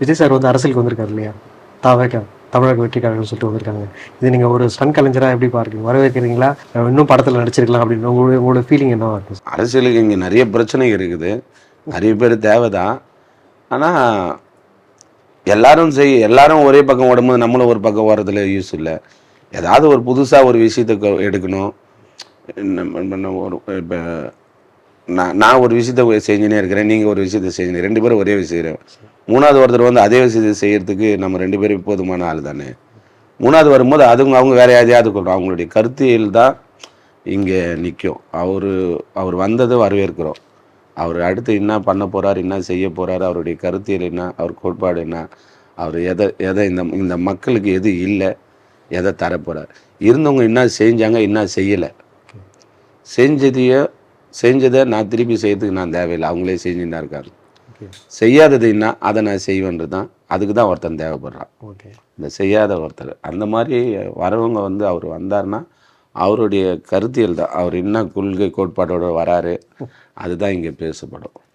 Vijay sir வந்து அரசியலுக்கு வந்திருக்காரு இல்லையா? தாவேக்கா தமிழக வெற்றிக்காரர்கள் சொல்லிட்டு வந்திருக்காங்க. இது நீங்கள் ஒரு ஸ்டன் கலைஞராக எப்படி பார்க்குறீங்க? வரவேற்கிறீங்களா? இன்னும் படத்தில் நடிச்சிருக்கலாம் அப்படின்னு உங்களுடைய உங்களோட ஃபீலிங் என்னவா இருக்கும் அரசியலுக்கு இங்கே நிறைய பிரச்சனை இருக்குது. நிறைய பேர் தேவை தான் ஆனால் எல்லாரும் செய் எல்லாரும் ஒரே பக்கம் ஓடும்போது நம்மளும் ஒரு பக்கம் ஓடுறதுல யூஸ் இல்லை. ஏதாவது ஒரு புதுசாக ஒரு விஷயத்தை எடுக்கணும். என்ன ஒரு இப்போ நான் நான் ஒரு விஷயத்த செஞ்சுனே இருக்கிறேன் நீங்கள் ஒரு விஷயத்த செஞ்சு ரெண்டு பேரும் ஒரே விஷயம். மூணாவது ஒருத்தர் வந்து அதே விஷயத்தை செய்கிறதுக்கு நம்ம ரெண்டு பேரும் போதுமான ஆள் தானே. மூணாவது வரும்போது அதுங்க அவங்க வேற எதையாவது கொள்கிறோம் அவங்களுடைய கருத்தியல் தான் இங்கே நிற்கும் அவர் அவர் வந்ததை வரவேற்கிறோம். அவர் அடுத்து என்ன பண்ண போகிறார் என்ன செய்ய போகிறார் அவருடைய கருத்தியல் என்ன அவர் கோட்பாடு என்ன அவர் எதை எதை இந்த இந்த மக்களுக்கு எது இல்லை எதை தரப்போகிறார் இருந்தவங்க என்ன செஞ்சாங்க என்ன செய்யலை. செஞ்சதையோ செஞ்சதை நான் திருப்பி செய்யறதுக்கு நான் தேவையில்லை. அவங்களே செஞ்சுட்டு தான் இருக்காங்க. ஓகே செய்யாதது என்ன அதை நான் செய்வேன்றது தான். அதுக்கு தான் ஒருத்தன் தேவைப்படுறான். ஓகே இந்த செய்யாத ஒருத்தர். அந்த மாதிரி வரவங்க வந்து அவர் வந்தார்னா அவருடைய கருத்தியல் தான். அவர் என்ன கொள்கை கோட்பாட்டோட வராரு அதுதான் இங்கே பேசப்படும்.